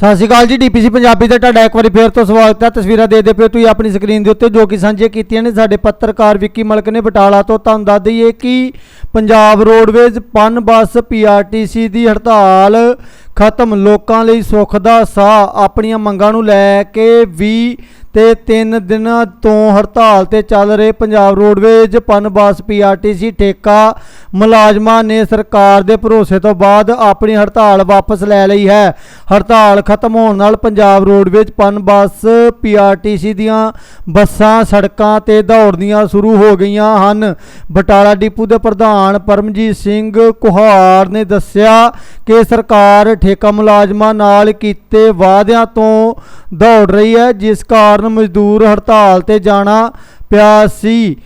ਸਤਿ ਸ਼੍ਰੀ ਅਕਾਲ ਜੀ, ਡੀਪੀਸੀ ਪੰਜਾਬੀ ਤੇ ਤੁਹਾਡਾ ਇੱਕ ਵਾਰੀ ਫੇਰ ਤੋਂ ਸਵਾਗਤ ਹੈ। ਤਸਵੀਰਾਂ ਦੇ ਪਏ ਹੋ ਤੁਸੀਂ ਆਪਣੀ ਸਕਰੀਨ ਦੇ ਉੱਤੇ, ਜੋ ਕਿ ਸਾਂਝੇ ਕੀਤੀਆਂ ਨੇ ਸਾਡੇ ਪੱਤਰਕਾਰ ਵਿੱਕੀ ਮਲਕ ਨੇ। ਬਟਾਲਾ ਤੋਂ ਤੁਹਾਨੂੰ ਦੱਸ ਦਈਏ ਕਿ ਪੰਜਾਬ ਰੋਡਵੇਜ਼ ਪਨ ਬੱਸ ਪੀਆਰਟੀਸੀ ਦੀ ਹੜਤਾਲ ਖਤਮ। ਲੋਕਾਂ ਲਈ ਸੁੱਖ ਦਾ ਸਾਹ, ਆਪਣੀਆਂ ਮੰਗਾਂ ਨੂੰ ਲੈ ਕੇ ਵੀ ਤੇ 3 ਦਿਨਾਂ ਤੋਂ ਹੜਤਾਲ ਤੇ ਚੱਲ ਰਹੇ ਪੰਜਾਬ ਰੋਡਵੇਜ਼, ਪਨ ਬੱਸ, ਪੀਆਰਟੀਸੀ, ਠੇਕਾ, ਮੁਲਾਜ਼ਮਾਂ ਨੇ ਸਰਕਾਰ ਦੇ ਭਰੋਸੇ ਤੋਂ ਬਾਅਦ ਆਪਣੀ ਹੜਤਾਲ ਵਾਪਸ ਲੈ ਲਈ ਹੈ। ਹੜਤਾਲ ਖਤਮ ਹੋਣ ਨਾਲ ਪੰਜਾਬ ਰੋਡਵੇਜ਼, ਪਨ ਬੱਸ, ਪੀਆਰਟੀਸੀ ਦੀਆਂ ਬੱਸਾਂ, ਸੜਕਾਂ ਤੇ ਦੌੜਨੀਆਂ ਸ਼ੁਰੂ ਹੋ ਗਈਆਂ ਹਨ। ਬਟਾਲਾ ਡਿਪੂ ਦੇ ਪ੍ਰਧਾਨ ਪਰਮਜੀਤ ਸਿੰਘ ਕੁਹਾਰ ਨੇ ਦੱਸਿਆ ਕਿ ਸਰਕਾਰ ਠੇਕਾ ਮੁਲਾਜ਼ਮਾਂ ਨਾਲ ਕੀਤੇ ਵਾਅਦਿਆਂ ਤੋਂ ਦੌੜ ਰਹੀ ਹੈ, ਜਿਸ ਕਾਰਨ ਮਜ਼ਦੂਰ ਹੜਤਾਲ ਤੇ ਜਾਣਾ ਪਿਆ ਸੀ।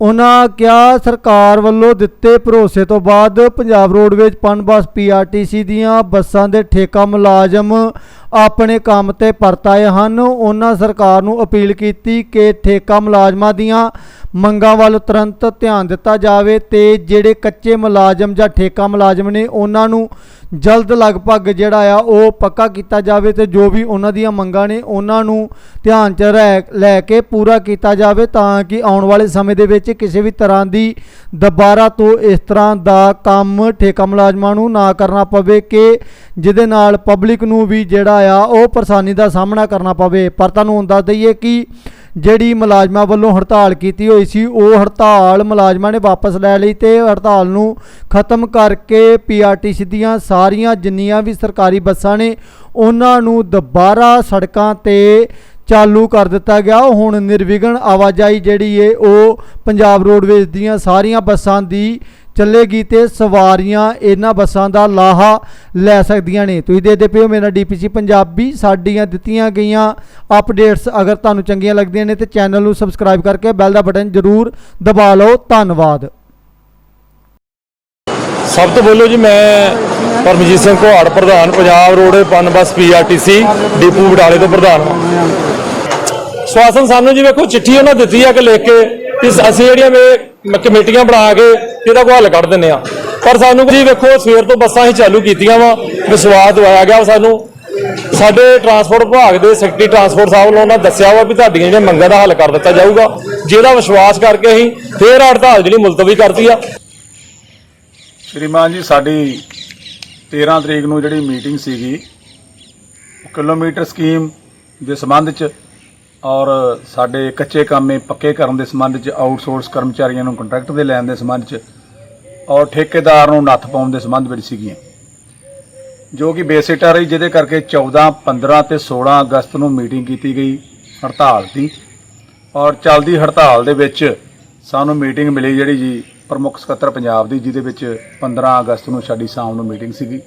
ਉਹਨਾਂ ਕਿਹਾ, ਸਰਕਾਰ ਵੱਲੋਂ ਦਿੱਤੇ ਭਰੋਸੇ ਤੋਂ ਬਾਅਦ ਪੰਜਾਬ ਰੋਡਵੇਜ਼ ਪਨ ਬੱਸ ਪੀਆਰਟੀਸੀ ਦੀਆਂ ਬੱਸਾਂ ਦੇ ਠੇਕਾ ਮੁਲਾਜ਼ਮ ਆਪਣੇ ਕੰਮ ਤੇ ਪਰਤ ਆਏ ਹਨ। ਉਹਨਾਂ ਸਰਕਾਰ ਨੂੰ ਅਪੀਲ ਕੀਤੀ ਕਿ ਠੇਕਾ ਮੁਲਾਜ਼ਮਾਂ ਦੀਆਂ ਮੰਗਾਂ ਵੱਲ ਤੁਰੰਤ ਧਿਆਨ ਦਿੱਤਾ ਜਾਵੇ ਤੇ ਜਿਹੜੇ ਕੱਚੇ ਮੁਲਾਜ਼ਮ ਜਾਂ ਠੇਕਾ ਮੁਲਾਜ਼ਮ ਨੇ ਉਹਨਾਂ ਨੂੰ ਜਲਦ ਲਗਭਗ ਜਿਹੜਾ ਆ ਉਹ ਪੱਕਾ ਕੀਤਾ ਜਾਵੇ ਤੇ ਜੋ ਵੀ ਉਹਨਾਂ ਦੀਆਂ ਮੰਗਾਂ ਨੇ ਉਹਨਾਂ ਨੂੰ ਧਿਆਨ 'ਚ ਰਹਿ- ਲੈ ਕੇ ਪੂਰਾ ਕੀਤਾ ਜਾਵੇ ਤਾਂ ਕਿ ਆਉਣ ਵਾਲੇ ਸਮੇਂ ਦੇ ਵਿੱਚ ਕਿਸੇ ਵੀ ਤਰ੍ਹਾਂ ਦੀ ਦੁਬਾਰਾ ਤੋਂ ਇਸ ਤਰ੍ਹਾਂ ਦਾ ਕੰਮ ਠੇਕਾ ਮੁਲਾਜ਼ਮਾਂ ਨੂੰ ਨਾ ਕਰਨਾ ਪਵੇ ਕਿ ਜਿਹਦੇ ਨਾਲ ਪਬਲਿਕ ਨੂੰ ਵੀ ਜਿਹੜਾ ਆ ਉਹ ਪਰੇਸ਼ਾਨੀ ਦਾ ਸਾਹਮਣਾ ਕਰਨਾ ਪਵੇ। ਪਰ ਤੁਹਾਨੂੰ ਦੱਸ ਦਈਏ ਕਿ ਜਿਹੜੀ ਮੁਲਾਜ਼ਮਾਂ ਵੱਲੋਂ ਹੜਤਾਲ ਕੀਤੀ ਹੋਈ ਸੀ, ਉਹ ਹੜਤਾਲ ਮੁਲਾਜ਼ਮਾਂ ਨੇ ਵਾਪਸ ਲੈ ਲਈ ਤੇ ਹੜਤਾਲ ਨੂੰ ਖਤਮ ਕਰਕੇ ਪੀਆਰਟੀਸੀ ਦੀਆਂ ਸਾਰੀਆਂ ਜਿੰਨੀਆਂ ਵੀ ਸਰਕਾਰੀ ਬੱਸਾਂ ਨੇ, ਉਹਨਾਂ ਨੂੰ ਦੁਬਾਰਾ ਸੜਕਾਂ ਤੇ ਚਾਲੂ ਕਰ ਦਿੱਤਾ ਗਿਆ। ਹੁਣ ਨਿਰਵਿਘਨ ਆਵਾਜਾਈ ਜਿਹੜੀ ਏ, ਉਹ ਪੰਜਾਬ ਰੋਡਵੇਜ਼ ਦੀਆਂ ਸਾਰੀਆਂ ਬੱਸਾਂ ਦੀ ਚੱਲੇਗੀ ਤੇ ਸਵਾਰੀਆਂ ਇਹਨਾਂ ਬੱਸਾਂ ਦਾ ਲਾਹਾ ਲੈ ਸਕਦੀਆਂ ਨੇ। ਤੁਸੀਂ ਦੇਖਦੇ ਪਿਓ ਮੇਰਾ ਡੀਪੀਸੀ ਪੰਜਾਬੀ ਸਾਡੀਆਂ ਦਿੱਤੀਆਂ ਗਈਆਂ ਅਪਡੇਟਸ। ਅਗਰ ਤੁਹਾਨੂੰ ਚੰਗੀਆਂ ਲੱਗਦੀਆਂ ਨੇ ਤੇ ਚੈਨਲ ਨੂੰ ਸਬਸਕ੍ਰਾਈਬ ਕਰਕੇ ਬੈਲ ਦਾ ਬਟਨ ਜ਼ਰੂਰ ਦਬਾ ਲਓ। ਧੰਨਵਾਦ। ਸਭ ਤੋਂ ਬੋਲੋ ਜੀ ਮੈਂ ਪਰਮਜੀਤ ਸਿੰਘ ਘੋਹਾੜ ਪ੍ਰਧਾਨ ਪੰਜਾਬ ਰੋਡ ਪਨ ਬੱਸ ਪੀਆਰਟੀਸੀ ਡਿਪੂ ਬਟਾਲੇ ਤੋਂ ਪ੍ਰਧਾਨ। ਸਵਾਸਨ ਸਾਨੂੰ ਜੀ ਵੇਖੋ ਚਿੱਠੀ ਉਹਨਾਂ ਦਿੱਤੀ ਆ ਕਿ ਲਿਖ ਕੇ, ਕਿ ਅਸੀਂ ਜਿਹੜੀਆਂ ਵੇ ਕਮੇਟੀਆਂ ਬਣਾ ਕੇ ਇਹਦਾ ਕੋਈ ਹੱਲ ਕੱਢ ਦਿੰਨੇ ਆ। ਪਰ ਸਾਨੂੰ ਜੀ ਵੇਖੋ, ਸਵੇਰ ਤੋਂ ਬੱਸਾਂ ਹੀ ਚਾਲੂ ਕੀਤੀਆਂ ਵਾ, ਵਿਸ਼ਵਾਸ ਦਵਾਇਆ ਗਿਆ ਵਾ ਸਾਨੂੰ। ਸਾਡੇ ਟਰਾਂਸਪੋਰਟ ਵਿਭਾਗ ਦੇ ਸੈਕਟਰੀ ਟਰਾਂਸਪੋਰਟ ਸਾਹਿਬ ਨੂੰ ਉਹਨਾਂ ਦੱਸਿਆ ਵਾ ਵੀ ਤੁਹਾਡੀਆਂ ਜਿਹੜੀਆਂ ਮੰਗਾਂ ਦਾ ਹੱਲ ਕਰ ਦਿੱਤਾ ਜਾਊਗਾ। ਜਿਹਦਾ ਵਿਸ਼ਵਾਸ ਕਰਕੇ ਅਸੀਂ ਫੇਰ ਹੜਤਾਲ ਜਿਹੜੀ ਮੁਲਤਵੀ ਕਰਤੀ ਆ। ਸ਼੍ਰੀਮਾਨ ਜੀ, ਸਾਡੀ 13 ਤਰੀਕ ਨੂੰ ਜਿਹੜੀ ਮੀਟਿੰਗ ਸੀਗੀ, ਕਿਲੋਮੀਟਰ ਸਕੀਮ ਦੇ ਸੰਬੰਧ ਚ ਔਰ ਸਾਡੇ ਕੱਚੇ ਕਾਮੇ ਪੱਕੇ ਕਰਨ ਦੇ ਸੰਬੰਧ ਚ ਆਊਟਸੋਰਸ ਕਰਮਚਾਰੀਆਂ ਨੂੰ ਕੰਟਰੈਕਟ ਦੇ ਲੈਣ ਦੇ ਸੰਬੰਧ ਚ ਔਰ ਠੇਕੇਦਾਰ ਨੂੰ ਨੱਥ ਪਾਉਣ ਦੇ ਸੰਬੰਧ ਵਿੱਚ ਸੀਗੀਆਂ। ਜੋ ਕਿ ਬੇਸਿਟਾ ਰਹੀ, ਜਿਹਦੇ ਕਰਕੇ 14 15 ਤੇ 16 ਅਗਸਤ ਨੂੰ ਮੀਟਿੰਗ ਕੀਤੀ ਗਈ ਹੜਤਾਲ ਦੀ। ਔਰ ਚੱਲਦੀ ਹੜਤਾਲ ਦੇ ਵਿੱਚ ਸਾਨੂੰ ਮੀਟਿੰਗ ਮਿਲੀ ਜਿਹੜੀ ਜੀ ਪ੍ਰਮੁੱਖ ਸਕੱਤਰ ਪੰਜਾਬ ਦੀ, ਜਿਹਦੇ ਵਿੱਚ 15 ਅਗਸਤ ਨੂੰ ਸਾਡੀ ਸ਼ਾਮ ਨੂੰ ਮੀਟਿੰਗ ਸੀਗੀ।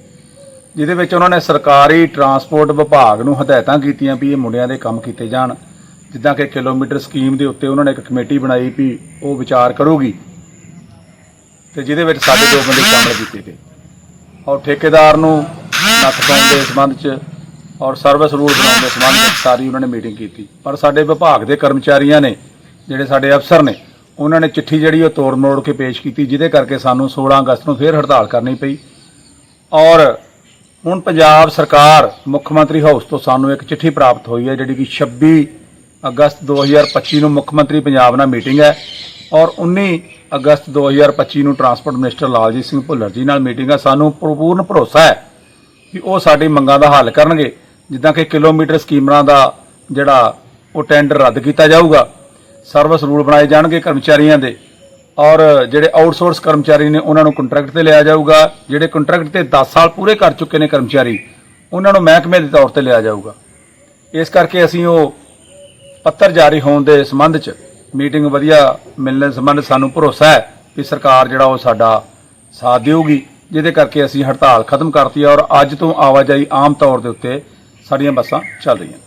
ਜਿਹਦੇ ਵਿੱਚ ਉਹਨਾਂ ਨੇ ਸਰਕਾਰੀ ਟਰਾਂਸਪੋਰਟ ਵਿਭਾਗ ਨੂੰ ਹਦਾਇਤਾਂ ਕੀਤੀਆਂ ਵੀ ਇਹ ਮੁੰਡਿਆਂ ਦੇ ਕੰਮ ਕੀਤੇ ਜਾਣ। ਜਿੱਦਾਂ ਕਿ ਕਿਲੋਮੀਟਰ ਸਕੀਮ ਦੇ ਉੱਤੇ ਉਹਨਾਂ ਨੇ ਇੱਕ ਕਮੇਟੀ ਬਣਾਈ ਵੀ ਉਹ ਵਿਚਾਰ ਕਰੂਗੀ। ਤੇ ਜਿਹਦੇ ਵਿੱਚ ਸਾਡੇ ਦੋ ਬੰਦੇ ਸ਼ਾਮਲ ਕੀਤੇ ਗਏ। ਔਰ ਠੇਕੇਦਾਰ ਨੂੰ ਨੱਥ ਪਾਉਣ ਦੇ ਸੰਬੰਧ 'ਚ ਔਰ ਸਰਵਿਸ ਰੂਲ ਬਣਾਉਣ ਦੇ ਸੰਬੰਧ 'ਚ ਸਾਰੀ ਉਹਨਾਂ ਨੇ ਮੀਟਿੰਗ ਕੀਤੀ। ਪਰ ਸਾਡੇ ਵਿਭਾਗ ਦੇ ਕਰਮਚਾਰੀਆਂ ਨੇ, ਜਿਹੜੇ ਸਾਡੇ ਅਫਸਰ ਨੇ, ਉਹਨਾਂ ਨੇ ਚਿੱਠੀ ਜਿਹੜੀ ਉਹ ਤੋੜ ਮੋੜ ਕੇ ਪੇਸ਼ ਕੀਤੀ, ਜਿਹਦੇ ਕਰਕੇ ਸਾਨੂੰ 16 ਅਗਸਤ ਨੂੰ ਫੇਰ ਹੜਤਾਲ ਕਰਨੀ ਪਈ। ਔਰ ਹੁਣ ਪੰਜਾਬ ਸਰਕਾਰ ਮੁੱਖ ਮੰਤਰੀ ਹਾਊਸ ਤੋਂ ਸਾਨੂੰ ਇੱਕ ਚਿੱਠੀ ਪ੍ਰਾਪਤ ਹੋਈ ਹੈ, ਜਿਹੜੀ ਕਿ 26 ਅਗਸਤ 2025 ਨੂੰ ਮੁੱਖ ਮੰਤਰੀ ਪੰਜਾਬ ਨਾਲ ਮੀਟਿੰਗ ਹੈ ਔਰ 19 ਅਗਸਤ 2025 ਨੂੰ ਟਰਾਂਸਪੋਰਟ ਮਿਨਿਸਟਰ ਲਾਲਜੀਤ ਸਿੰਘ ਭੁੱਲਰ ਜੀ ਨਾਲ ਮੀਟਿੰਗ ਹੈ। ਸਾਨੂੰ ਪੂਰਨ ਭਰੋਸਾ ਹੈ ਕਿ ਉਹ ਸਾਡੀ ਮੰਗਾਂ ਦਾ ਹੱਲ ਕਰਨਗੇ, ਜਿੱਦਾਂ ਕਿ ਕਿਲੋਮੀਟਰ ਸਕੀਮਰਾਂ ਦਾ ਜਿਹੜਾ ਉਹ ਟੈਂਡਰ ਰੱਦ ਕੀਤਾ ਜਾਊਗਾ ਸਰਵਿਸ ਰੂਲ ਬਣਾਏ ਜਾਣਗੇ ਕਰਮਚਾਰੀਆਂ ਦੇ ਔਰ ਜਿਹੜੇ ਆਊਟਸੋਰਸ ਕਰਮਚਾਰੀ ਨੇ ਉਹਨਾਂ ਨੂੰ ਕੰਟਰੈਕਟ ਤੇ ਲਿਆ ਜਾਊਗਾ, ਜਿਹੜੇ ਕੰਟਰੈਕਟ ਤੇ 10 ਸਾਲ ਪੂਰੇ ਕਰ ਚੁੱਕੇ ਨੇ ਕਰਮਚਾਰੀ, ਉਹਨਾਂ ਨੂੰ ਮਹਿਕਮੇ ਦੇ ਤੌਰ ਤੇ ਲਿਆ ਜਾਊਗਾ। ਇਸ ਕਰਕੇ ਅਸੀਂ ਉਹ ਪੱਤਰ ਜਾਰੀ ਹੋਣ ਦੇ ਸੰਬੰਧ 'ਚ ਮੀਟਿੰਗ ਵਧੀਆ ਮਿਲਣ ਦੇ ਸੰਬੰਧ ਸਾਨੂੰ ਭਰੋਸਾ ਹੈ ਕਿ ਸਰਕਾਰ ਜਿਹੜਾ ਉਹ ਸਾਡਾ ਸਾਥ ਦੇਊਗੀ, ਜਿਹਦੇ ਕਰਕੇ ਅਸੀਂ ਹੜਤਾਲ ਖਤਮ ਕਰਤੀ ਔਰ ਅੱਜ ਤੋਂ ਆਵਾਜਾਈ ਆਮ ਤੌਰ ਦੇ ਉੱਤੇ ਸਾਡੀਆਂ ਬੱਸਾਂ ਚੱਲ ਰਹੀਆਂ